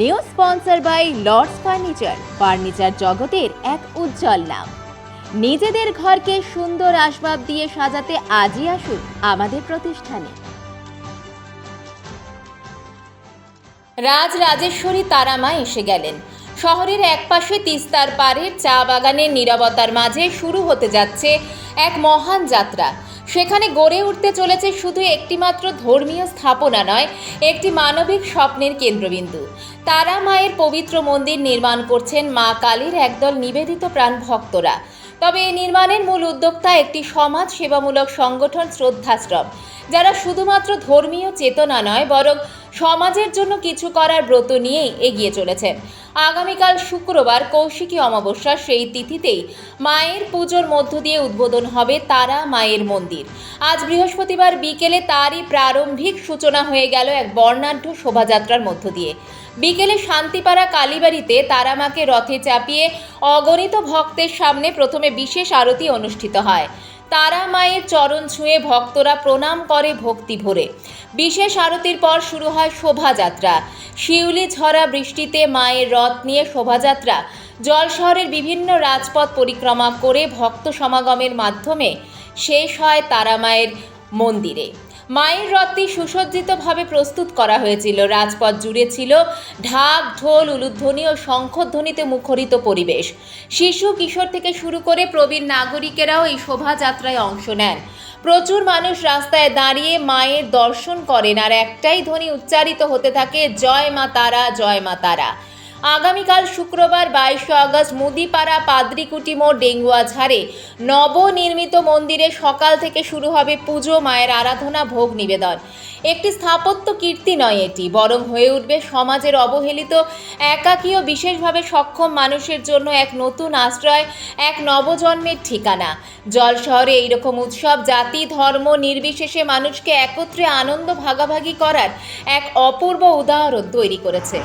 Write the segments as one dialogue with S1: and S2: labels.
S1: New sponsor by Lords furniture. Furniture জগতের এক উজ্জ্বল নাম। নিজেদের ঘরকে সুন্দর আসবাব দিয়ে সাজাতে আজই আসুন আমাদের প্রতিষ্ঠানে। রাজ রাজেশ্বরী তারামা এসে গেলেন। শহরের একপাশে তিস্তার পাড়ের চা বাগানের নীরবতার মাঝে শুরু হতে যাচ্ছে এক মহান যাত্রা। সেখানে গড়ে উঠতে চলেছে শুধু একটিমাত্র ধর্মীয় স্থাপনা নয়, একটি মানবিক স্বপ্নের কেন্দ্রবিন্দু। তারা মায়ের পবিত্র মন্দির নির্মাণ করছেন মা কালীর একদল নিবেদিত প্রাণ ভক্তরা। তবে এই নির্মাণের মূল উদ্যোক্তা একটি সমাজ সেবামূলক সংগঠন শ্রদ্ধাশ্রম, যারা শুধুমাত্র ধর্মীয় চেতনা নয়, বরং সমাজের জন্য কিছু করার ব্রত নিয়েই এগিয়ে চলেছেন আগামীকাল শুক্রবার কৌশিকী অমাবস্যা সেই তিথিতেই মায়ের পুজোর মধ্য দিয়ে উদ্বোধন হবে তারা মায়ের মন্দির। আজ বৃহস্পতিবার বিকেলে তারই প্রারম্ভিক সূচনা হয়ে গেল এক বর্ণাঢ্য শোভাযাত্রার মধ্য দিয়ে। বিকেলে শান্তিপাড়া কালীবাড়িতে তারামাকে রথে চাপিয়ে অগণিত ভক্তের সামনে প্রথমে বিশেষ আরতি অনুষ্ঠিত হয়। তারা মায়ের চরণ ছুঁয়ে ভক্তরা প্রণাম করে ভক্তি ভরে। বিশেষ আরতির পর শুরু হয় শোভাযাত্রা। শিউলি ঝরা বৃষ্টিতে মায়ের রথ নিয়ে শোভাযাত্রা। জল শহরের বিভিন্ন রাজপথ পরিক্রমা করে ভক্ত সমাগমের মাধ্যমে শেষ হয় তারা মায়ের মন্দিরে। মায়ের রথটি সুসজ্জিতভাবে প্রস্তুত করা হয়েছিল। রাজপথ জুড়ে ছিল ঢাক, ঢোল, উলুধ্বনি ও শঙ্খধ্বনিতে মুখরিত পরিবেশ। শিশু, কিশোর থেকে শুরু করে প্রবীণ নাগরিকেরাও এই শোভাযাত্রায় অংশ নেন। প্রচুর মানুষ রাস্তায় দাঁড়িয়ে মায়ের দর্শন করেন আর একটাই ধ্বনি উচ্চারিত হতে থাকে, জয় মা তারা, জয় মা তারা। আগামীকাল শুক্রবার বাইশে আগস্ট মুদিপাড়া পাদ্রিকুটি মোড় ডেঙ্গুয়া ঝাড়ে নবনির্মিত মন্দিরে সকাল থেকে শুরু হবে পুজো, মায়ের আরাধনা, ভোগ নিবেদন। একটি স্থাপত্য কীর্তি নয় এটি, বরং হয়ে উঠবে সমাজের অবহেলিত একাকী ও বিশেষভাবে সক্ষম মানুষের জন্য এক নতুন আশ্রয়, এক নবজন্মের ঠিকানা। জল শহরে এইরকম উৎসব জাতি, ধর্ম নির্বিশেষে মানুষকে একত্রে আনন্দ ভাগাভাগি করার এক অপূর্ব উদাহরণ তৈরি করেছে।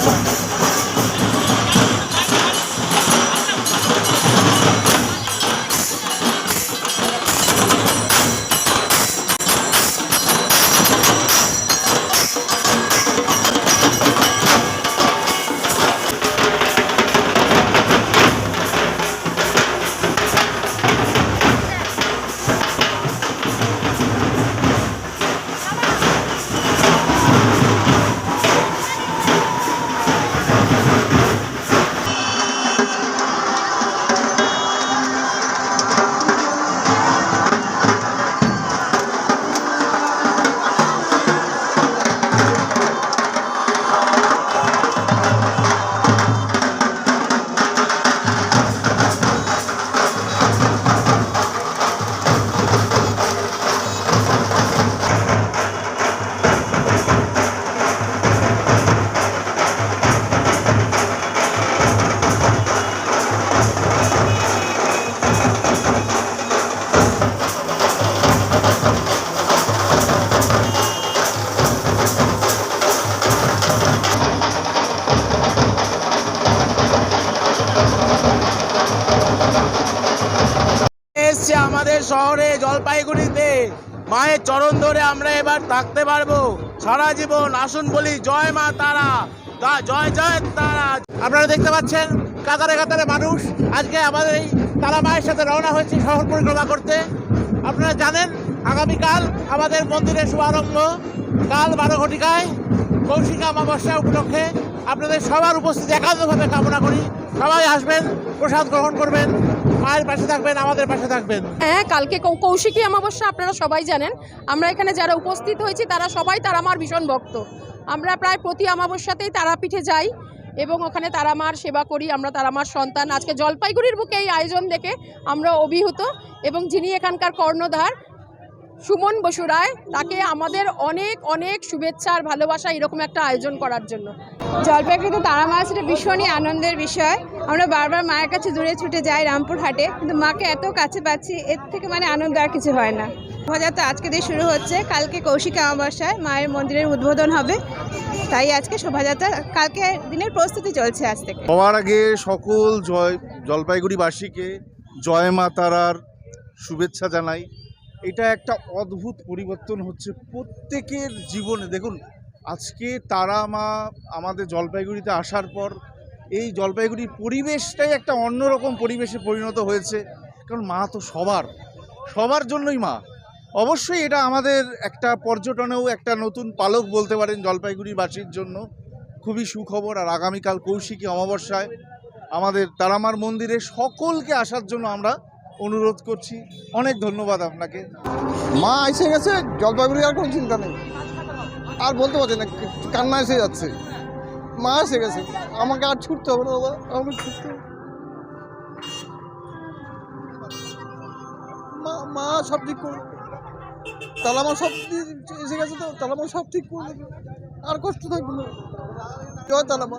S2: 中。শহরে জলপাইগুড়িতে মায়ের চরণ ধরে আমরা এবার থাকতে পারব। সারা জীবন আসুন বলি, জয় মা তারা জয় জয় তারা। আপনারা দেখতে পাচ্ছেন, কাতারে কাতারে মানুষ আজকে আমাদের এই তারা মায়ের সাথে রওনা হয়েছে শহর পরিক্রমা করতে। আপনারা জানেন, আগামীকাল আমাদের মন্দিরের শুভারম্ভ। কাল বারো ঘটিকায় কৌশিকা অমাবস্যা উপলক্ষে আপনাদের সবার উপস্থিতি একান্তভাবে কামনা করি। সবাই আসবেন, প্রসাদ গ্রহণ করবেন। মায়ের পাশে থাকবেন, আমাদের পাশে থাকবেন।
S3: হ্যাঁ কালকে কৌশিকী অমাবস্যা আপনারা সবাই জানেন। আমরা এখানে যারা উপস্থিত হয়েছি, তারা সবাই তারা আমার ভীষণ ভক্ত। আমরা প্রায় প্রতি অমাবস্যাতেই তারাপীঠে যাই এবং ওখানে তারামার সেবা করি, আমরা তারামার সন্তান। আজকে জলপাইগুড়ির বুকে এই আয়োজন দেখে আমরা অভিভূত এবং যিনি এখানকার কর্ণধার সুমন বসুরায় তাকে আমাদের অনেক অনেক শুভেচ্ছা আর ভালোবাসা এরকম একটা আয়োজন করার জন্য।
S4: জলপাইগুড়িতে তারা মাছ এটা ভীষণই আনন্দের বিষয়। আমরা বারবার মায়ের কাছে দূরে ছুটে যাই রামপুরহাটে কিন্তু মাকে এত কাছে পাচ্ছি এর থেকে মানে আনন্দ আর কিছু হয় না। শোভাযাত্রা আজকে দিয়ে শুরু হচ্ছে কালকে কৌশিক অমাবস্যায় মায়ের মন্দিরের উদ্বোধন হবে। তাই আজকে শোভাযাত্রা কালকে দিনের প্রস্তুতি চলছে আজ থেকে।
S5: সবার আগে সকল জয় জলপাইগুড়িবাসীকে জয় মা তারার শুভেচ্ছা জানাই। এটা একটা অদ্ভুত পরিবর্তন হচ্ছে প্রত্যেকের জীবনে। দেখুন, আজকে তারা মা আমাদের জলপাইগুড়িতে আসার পর এই জলপাইগুড়ির পরিবেশটাই একটা অন্যরকম পরিবেশে পরিণত হয়েছে। কারণ মা তো সবার সবার জন্যই মা। অবশ্যই এটা আমাদের একটা পর্যটনেও একটা নতুন পালক বলতে পারেন জলপাইগুড়িবাসীর জন্য। খুবই সুখবর আর আগামীকাল কৌশিকী অমাবস্যায় আমাদের তারামার মন্দিরে সকলকে আসার জন্য আমরা অনুরোধ করছি। অনেক ধন্যবাদ আপনাকে।
S6: মা এসে গেছে, জলপাইগুড়ি আর কোনো চিন্তা নেই। আর বলতে পারছি না, কান্না এসে যাচ্ছে। মা এসে গেছে। আমাকে আর ছুটতে হবে না দাদা আমাকে ছুটতে। মা মা সব ঠিক করে দেবে। তাহলে আমার সব এসে গেছে তো তাহলে আমার সব ঠিক করে দেবে আর কষ্ট থাকবে না। জয় তালামা।